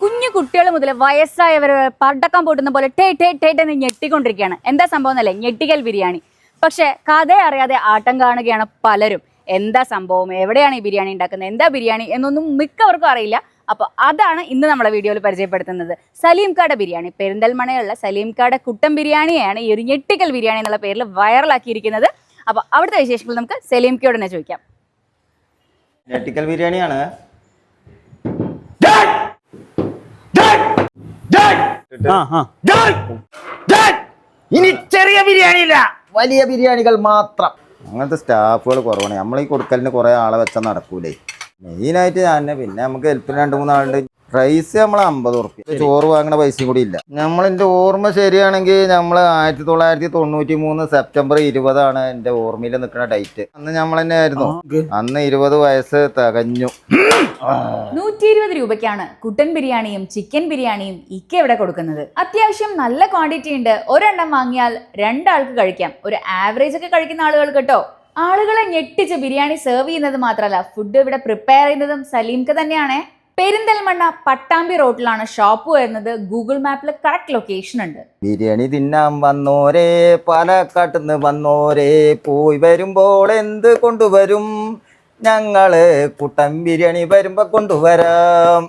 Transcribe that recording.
കുഞ്ഞു കുട്ടികൾ മുതൽ വയസ്സായവർ പടക്കം പൊട്ടുന്ന പോലെ ടേ ടേ ടേ എന്ന് ഞെട്ടിക്കൊണ്ടിരിക്കുകയാണ്. എന്താ സംഭവം എന്നല്ലേ? ഞെട്ടിക്കൽ ബിരിയാണി. പക്ഷെ കഥ അറിയാതെ ആട്ടം കാണുകയാണ് പലരും. എന്താ സംഭവം? എവിടെയാണ് ഈ ബിരിയാണി ഉണ്ടാക്കുന്നത്? എന്താ ബിരിയാണി എന്നൊന്നും മിക്കവർക്കും അറിയില്ല. അപ്പോൾ അതാണ് ഇന്ന് നമ്മളെ വീഡിയോയിൽ പരിചയപ്പെടുത്തുന്നത്. സലീംകാട ബിരിയാണി. പെരിന്തൽമണയുള്ള സലീംകാട കുട്ടൻ ബിരിയാണിയാണ് ഈ ഒരു ഞെട്ടിക്കൽ ബിരിയാണി എന്നുള്ള പേരിൽ വൈറലാക്കിയിരിക്കുന്നത്. അപ്പോൾ അവിടുത്തെ വിശേഷങ്ങൾ നമുക്ക് സലീംക്കയോട് തന്നെ ചോദിക്കാം. ഞെട്ടിക്കൽ ബിരിയാണിയാണ്. ഇനി ചെറിയ ബിരിയാണി ഇല്ല. വലിയ ബിരിയാണികൾ മാത്രം. അങ്ങനത്തെ സ്റ്റാഫുകൾ കുറവാണ്. നമ്മൾ ഈ കൊടുക്കലിന് കുറെ ആളെ വെച്ചാൽ നടക്കൂലേ. മെയിനായിട്ട് ഞാൻ പിന്നെ നമുക്ക് ഹെൽപ്പിന് രണ്ട് മൂന്നാളുണ്ട്. പ്രൈസ് നമ്മൾ അമ്പത് ഉറുപ്പ്യ ചോറ് വാങ്ങണ പൈസയും കൂടി ഇല്ല. നമ്മളെന്റെ ഓർമ്മ ശരിയാണെങ്കിൽ നമ്മൾ ആയിരത്തി തൊള്ളായിരത്തി തൊണ്ണൂറ്റി മൂന്ന് സെപ്റ്റംബർ ഇരുപതാണ് എന്റെ ഓർമ്മയിൽ നിൽക്കുന്ന ഡേറ്റ്. അന്ന് നമ്മൾ തന്നെ ആയിരുന്നു അന്ന് ഇരുപത് വയസ്സ് തകഞ്ഞു. നൂറ്റി ഇരുപത് രൂപയ്ക്കാണ് കുട്ടൻ ബിരിയാണിയും ചിക്കൻ ബിരിയാണിയും ഇക്ക ഇവിടെ കൊടുക്കുന്നത്. അത്യാവശ്യം നല്ല ക്വാണ്ടിറ്റി ഉണ്ട്. ഒരെണ്ണം വാങ്ങിയാൽ രണ്ടാൾക്ക് കഴിക്കാം. ഒരു ആവറേജ് ഒക്കെ കഴിക്കുന്ന ആളുകൾ കേട്ടോ. ആളുകളെ ഞെട്ടിച്ച് ബിരിയാണി സെർവ് ചെയ്യുന്നത് മാത്രമല്ല ഫുഡ് ഇവിടെ പ്രിപ്പയർ ചെയ്യുന്നതും സലീംക്ക് തന്നെയാണ്. പെരിന്തൽമണ്ണ പട്ടാമ്പി റോഡിലാണ് ഷോപ്പ് വരുന്നത്. ഗൂഗിൾ മാപ്പിൽ കറക്റ്റ് ലൊക്കേഷൻ ഉണ്ട്. ബിരിയാണി തിന്നാൻ വന്നോരേ പാലക്കാട്ടുന്ന് വന്നോരേ പോയി വരുമ്പോൾ എന്ത് കൊണ്ടുവരും? ഞങ്ങൾ കുട്ടൻ ബിരിയാണി വരുമ്പോ കൊണ്ടുവരാം.